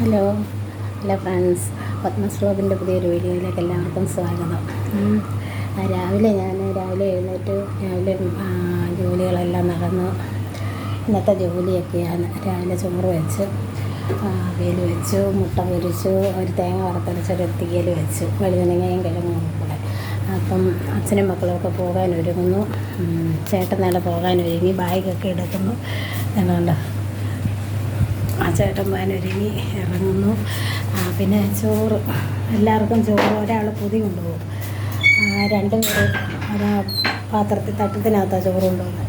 Hello. Hello friends. പത്മസ് വ്ലോഗിന്റെ പുതിയൊരു വീഡിയോയിലേക്ക് എല്ലാവർക്കും സ്വാഗതം. രാവിലെ ഞാൻ രാവിലെ എഴുന്നേറ്റ് രാവിലെ ജോലികളെല്ലാം നടന്നു. ഇന്നത്തെ ജോലിയൊക്കെയാണ്. രാവിലെ ചോറ് വെച്ച് വേൽ വെച്ചു മുട്ട പൊരിച്ചു ഒരു തേങ്ങ വറുത്തരച്ചൊരു തീയൽ വെച്ചു. വെളുതനങ്ങയും കിഴങ്ങും കൂടെ. അപ്പം അച്ഛനും മക്കളും ഒക്കെ പോകാൻ ഒരുങ്ങുന്നു. ചേട്ടൻ നേരെ പോകാൻ ഒരുങ്ങി. ബാഗൊക്കെ എടുക്കുന്നു. എന്നുണ്ട് ആ ചേട്ടൻ പോകാനൊരുങ്ങി ഇറങ്ങുന്നു. പിന്നെ ചോറ് എല്ലാവർക്കും ചോറ് ഒരാൾ പൊതി കൊണ്ടുപോകും. രണ്ട് പേര് ഒരാ പാത്രത്തിൽ തട്ടത്തിനകത്താണ് ചോറ് കൊണ്ടുപോകുന്നത്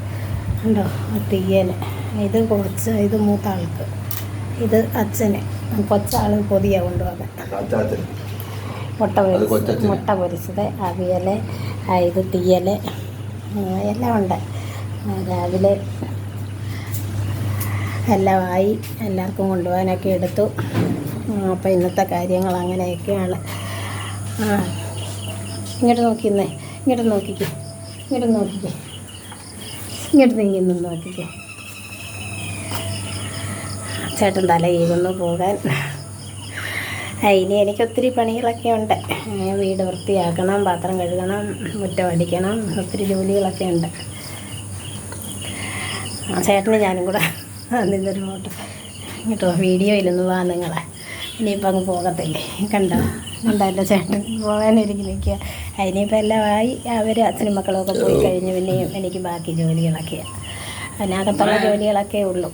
ഉണ്ടോ തീയന്. ഇത് കുറച്ച് ഇത് മൂത്ത ആൾക്ക് ഇത് അച്ഛന്. കൊച്ചാൾ പൊതിയാണ് കൊണ്ടുപോകുന്നത് മുട്ട പൊരിച്ചത്. മുട്ട പൊരിച്ചത്. അവിയൽ ഇത് തീയൽ എല്ലാം ഉണ്ട്. രാവിലെ എല്ലാം ആയി എല്ലാവർക്കും കൊണ്ടുപോകാനൊക്കെ എടുത്തു. അപ്പോൾ ഇന്നത്തെ കാര്യങ്ങൾ അങ്ങനെയൊക്കെയാണ്. ഇങ്ങോട്ട് നോക്കിന്നേ ഇങ്ങോട്ട് നോക്കിക്കേ. ഇങ്ങോട്ട് നോക്കിക്കേ. ഇങ്ങോട്ട് നീങ്ങി നോക്കിക്കേ. ചേട്ടൻ തല കീഴുന്നു പോകാൻ. ഇനി എനിക്ക് ഒത്തിരി പണികളൊക്കെ ഉണ്ട്. വീട് വൃത്തിയാക്കണം പാത്രം കഴുകണം മുറ്റം അടിക്കണം ഒത്തിരി ജോലികളൊക്കെ ഉണ്ട്. ചേട്ടന് ഞാനും കൂടെ നിന്നൊരു ഫോട്ടോ കേട്ടോ വീഡിയോയിലൊന്ന് വാ നിങ്ങളെ. ഇനിയിപ്പോൾ അങ്ങ് പോകത്തില്ലേ. കണ്ടോ? കണ്ടല്ലോ ചേട്ടൻ പോകാനൊരുങ്ങി നിൽക്കുക അതിനിപ്പോൾ എല്ലാം ആയി. അവർ അച്ഛനും മക്കളൊക്കെ പോയി കഴിഞ്ഞ് പിന്നെയും എനിക്ക് ബാക്കി ജോലികളൊക്കെയാണ് അതിനകത്തുള്ള ജോലികളൊക്കെ ഉള്ളൂ.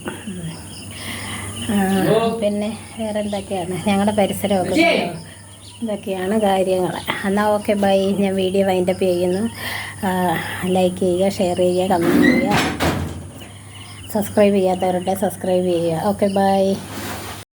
പിന്നെ വേറെ എന്തൊക്കെയാണ് ഞങ്ങളുടെ പരിസരമൊക്കെ? ഇതൊക്കെയാണ് കാര്യങ്ങൾ എന്നാൽ ഓക്കെ ബൈ ഞാൻ വീഡിയോ വൈൻഡപ്പ് ചെയ്യുന്നു. ലൈക്ക് ചെയ്യുക ഷെയർ ചെയ്യുക കമന്റ് ചെയ്യുക. സബ്സ്ക്രൈബ് ചെയ്യാത്തവരുടെ സബ്സ്ക്രൈബ് ചെയ്യുക. Okay bye.